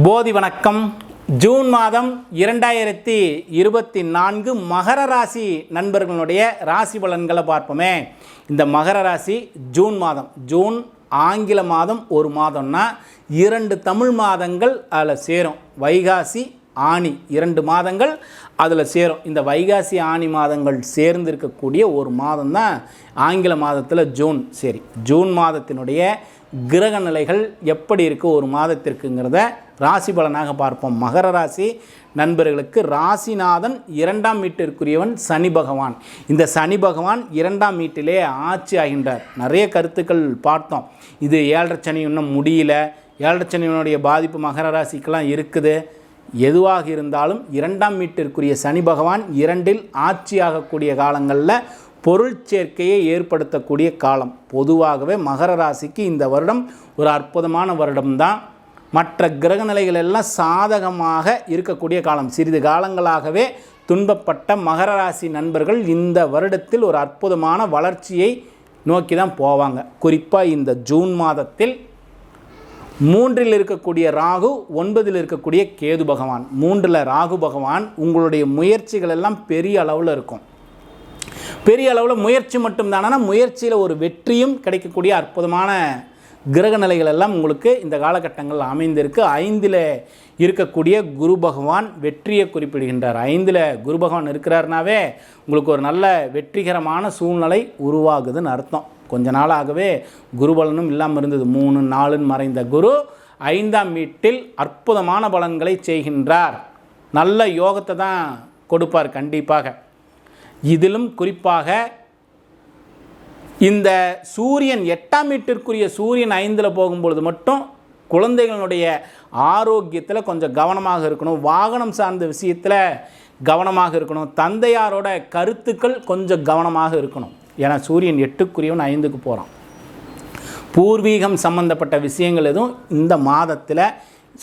போதி வணக்கம். ஜூன் மாதம் இரண்டாயிரத்தி இருபத்தி நான்கு மகர ராசி நண்பர்களுடைய ராசி பலன்களை பார்ப்போமே. இந்த மகர ராசி ஜூன் மாதம். ஜூன் ஆங்கில மாதம் ஒரு மாதம்னா இரண்டு தமிழ் மாதங்கள் அதில் சேரும். வைகாசி ஆணி இரண்டு மாதங்கள் அதில் சேரும். இந்த வைகாசி ஆணி மாதங்கள் சேர்ந்து இருக்கக்கூடிய ஒரு மாதம் தான் ஆங்கில மாதத்தில் ஜூன். சரி ஜூன் மாதத்தினுடைய கிரக நிலைகள் எப்படி இருக்குது ஒரு மாதத்திற்குங்கிறத ராசி பலனாக பார்ப்போம். மகர ராசி நண்பர்களுக்கு ராசிநாதன் இரண்டாம் வீட்டிற்குரியவன் சனி பகவான். இந்த சனி பகவான் இரண்டாம் வீட்டிலே ஆட்சி ஆகின்றார். நிறைய கருத்துக்கள் பார்த்தோம். இது ஏழரை சனி இன்னும் முடியல. ஏழரை சனியினுடைய பாதிப்பு மகர ராசிக்கெல்லாம் இருக்குது. எதுவாக இருந்தாலும் இரண்டாம் வீட்டிற்குரிய சனி பகவான் இரண்டில் ஆட்சியாகக்கூடிய காலங்களில் பொருள் சேர்க்கையை ஏற்படுத்தக்கூடிய காலம். பொதுவாகவே மகர ராசிக்கு இந்த வருடம் ஒரு அற்புதமான வருடம்தான். மற்ற கிரக நிலைகள் எல்லாம் சாதகமாக இருக்கக்கூடிய காலம். சிறிது காலங்களாகவே துன்பப்பட்ட மகர ராசி நண்பர்கள் இந்த வருடத்தில் ஒரு அற்புதமான வளர்ச்சியை நோக்கி தான் போவாங்க. குறிப்பாக இந்த ஜூன் மாதத்தில் மூன்றில் இருக்கக்கூடிய ராகு ஒன்பதில் இருக்கக்கூடிய கேது பகவான். மூன்றில் ராகு பகவான் உங்களுடைய முயற்சிகள் எல்லாம் பெரிய அளவில் இருக்கும். பெரிய அளவில் முயற்சி மட்டும்தானா? முயற்சியில் ஒரு வெற்றியும் கிடைக்கக்கூடிய அற்புதமான கிரக நிலைகள் எல்லாம் உங்களுக்கு இந்த காலகட்டங்கள் அமைந்திருக்கு. ஐந்தில் இருக்கக்கூடிய குரு பகவான் வெற்றியை குறிப்பிடுகின்றார். ஐந்தில் குரு பகவான் இருக்கிறாருனாவே உங்களுக்கு ஒரு நல்ல வெற்றிகரமான சூழ்நிலை உருவாகுதுன்னு அர்த்தம். கொஞ்ச நாளாகவே குருபலனும் இல்லாமல் இருந்தது. மூணு நாலுன்னு மறைந்த குரு ஐந்தாம் வீட்டில் அற்புதமான பலன்களை செய்கின்றார். நல்ல யோகத்தை தான் கொடுப்பார் கண்டிப்பாக. இதிலும் குறிப்பாக இந்த சூரியன் எட்டாம் வீட்டிற்குரிய சூரியன் ஐந்தில் போகும்பொழுது மட்டும் குழந்தைகளுடைய ஆரோக்கியத்தில் கொஞ்சம் கவனமாக இருக்கணும். வாகனம் சார்ந்த விஷயத்தில் கவனமாக இருக்கணும். தந்தையாரோட கருத்துக்கள் கொஞ்சம் கவனமாக இருக்கணும். ஏன்னா சூரியன் எட்டுக்குரியவன் ஐந்துக்கு போகிறான் பூர்வீகம் சம்பந்தப்பட்ட விஷயங்கள் எதுவும் இந்த மாதத்தில்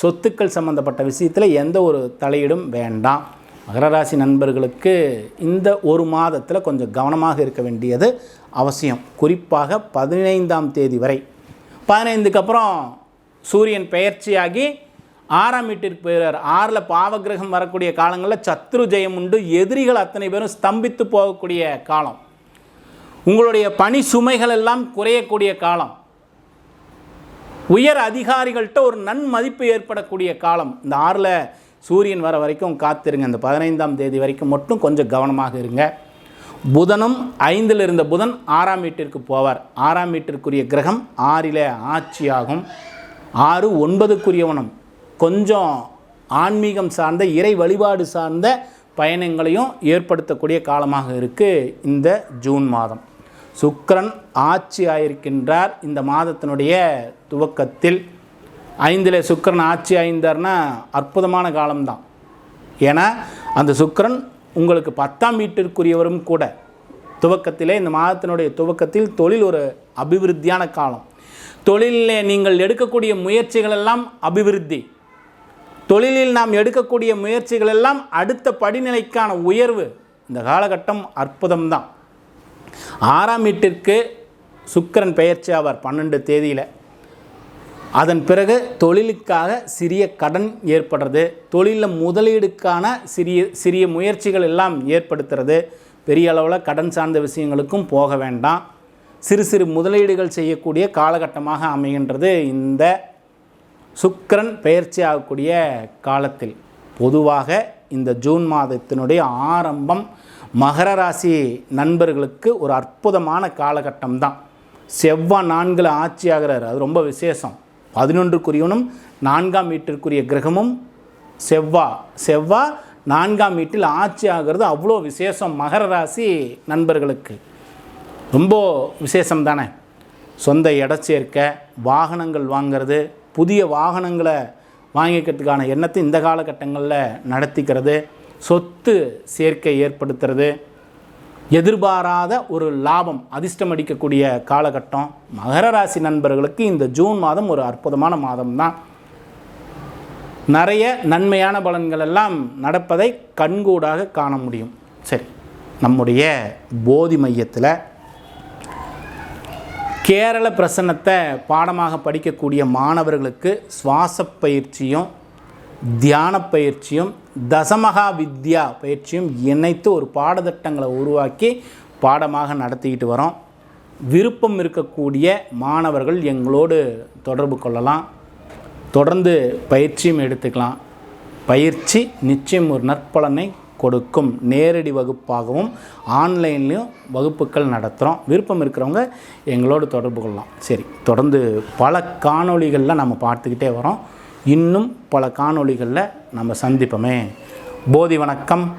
சொத்துக்கள் சம்பந்தப்பட்ட விஷயத்தில் எந்த ஒரு தலையீடும் வேண்டாம். மகர ராசி நண்பர்களுக்கு இந்த ஒரு மாதத்தில் கொஞ்சம் கவனமாக இருக்க வேண்டியது அவசியம். குறிப்பாக பதினைந்தாம் தேதி வரை. பதினைந்துக்கு அப்புறம் சூரியன் பெயர்ச்சியாகி ஆறாம் வீட்டிற்கு போயிறார். ஆறில் பாவகிரகம் வரக்கூடிய காலங்களில் சத்ரு ஜெயம் உண்டு. எதிரிகள் அத்தனை பேரும் ஸ்தம்பித்து போகக்கூடிய காலம். உங்களுடைய பணி சுமைகள் எல்லாம் குறையக்கூடிய காலம். உயர் அதிகாரிகள்கிட்ட ஒரு நன்மதிப்பு ஏற்படக்கூடிய காலம். இந்த ஆறில் சூரியன் வர வரைக்கும் காத்திருங்க. இந்த பதினைந்தாம் தேதி வரைக்கும் மட்டும் கொஞ்சம் கவனமாக இருங்க. புதனும் ஐந்தில் இருந்த புதன் ஆறாம் வீட்டிற்கு போவார். ஆறாம் வீட்டிற்குரிய கிரகம் ஆறில் ஆட்சியாகும். ஆறு ஒன்பதுக்குரியவனம் கொஞ்சம் ஆன்மீகம் சார்ந்த இறை வழிபாடு சார்ந்த பயணங்களையும் ஏற்படுத்தக்கூடிய காலமாக இருக்குது இந்த ஜூன் மாதம். சுக்கரன் ஆட்சி ஆயிருக்கின்றார். இந்த மாதத்தினுடைய துவக்கத்தில் ஐந்தில் சுக்கிரன் ஆட்சி ஐந்தார்னா அற்புதமான காலம்தான். ஏன்னா அந்த சுக்கரன் உங்களுக்கு பத்தாம் வீட்டிற்குரியவரும் கூட. துவக்கத்திலே இந்த மாதத்தினுடைய துவக்கத்தில் தொழில் ஒரு அபிவிருத்தியான காலம். தொழிலில் நீங்கள் எடுக்கக்கூடிய முயற்சிகள் எல்லாம் அபிவிருத்தி. தொழிலில் நாம் எடுக்கக்கூடிய முயற்சிகள் எல்லாம் அடுத்த படிநிலைக்கான உயர்வு. இந்த காலகட்டம் அற்புதம்தான். ஆறாம் வீட்டிற்கு சுக்கிரன் பெயர்ச்சி ஆவார் பன்னெண்டு தேதியில். அதன் பிறகு தொழிலுக்காக சிறிய கடன் ஏற்படுறது தொழிலில் முதலீடுக்கான சிறிய சிறிய முயற்சிகள் எல்லாம் ஏற்படுத்துறது. பெரிய அளவில் கடன் சார்ந்த விஷயங்களுக்கும் போக வேண்டாம். சிறு சிறு முதலீடுகள் செய்யக்கூடிய காலகட்டமாக அமைகின்றது இந்த சுக்கரன் பெயர்ச்சி ஆகக்கூடிய காலத்தில். பொதுவாக இந்த ஜூன் மாதத்தினுடைய ஆரம்பம் மகர ராசி நண்பர்களுக்கு ஒரு அற்புதமான காலகட்டம் தான் செவ்வாய் நான்கில் ஆட்சியாகிறார். அது ரொம்ப விசேஷம். பதினொன்றுக்குரியவனும் நான்காம் வீட்டிற்குரிய கிரகமும் செவ்வா. செவ்வா நான்காம் வீட்டில் ஆட்சி ஆகிறது அவ்வளோ விசேஷம். மகர ராசி நண்பர்களுக்கு. ரொம்ப விசேஷம் தானே. சொந்த இட சேர்க்க வாகனங்கள் வாங்கிறது புதிய வாகனங்களை வாங்கிக்கிறதுக்கான எண்ணத்தை இந்த காலகட்டங்களில் நடத்திக்கிறது. சொத்து சேர்க்கை ஏற்படுத்துறது. எதிர்பாராத ஒரு லாபம் அதிர்ஷ்டம் அடிக்கக்கூடிய காலகட்டம். மகர ராசி நண்பர்களுக்கு இந்த ஜூன் மாதம் ஒரு அற்புதமான மாதம் தான் நிறைய நன்மையான பலன்கள் எல்லாம் நடப்பதை கண்கூடாக காண முடியும். சரி நம்முடைய போதி மையத்தில் கேரள பிரசன்னத்தை பாடமாக படிக்கக்கூடிய மாணவர்களுக்கு சுவாச பயிற்சியும் தியான பயிற்சியும் தசமகா வித்யா பயிற்சியும் இணைத்து ஒரு பாடத்திட்டங்களை உருவாக்கி பாடமாக நடத்திக்கிட்டு வரோம். விருப்பம் இருக்கக்கூடிய மாணவர்கள் எங்களோடு தொடர்பு கொள்ளலாம். தொடர்ந்து பயிற்சியும் எடுத்துக்கலாம். பயிற்சி நிச்சயம் ஒரு நற்பலனை கொடுக்கும். நேரடி வகுப்பாகவும் ஆன்லைன்லேயும் வகுப்புகள் நடத்துகிறோம் விருப்பம் இருக்கிறவங்க எங்களோடு தொடர்பு கொள்ளலாம். சரி தொடர்ந்து பல காணொளிகளில் நம்ம பார்த்துக்கிட்டே வரோம். இன்னும் பல காணொளிகளில் நம்ம சந்திப்போமே. போதி வணக்கம்.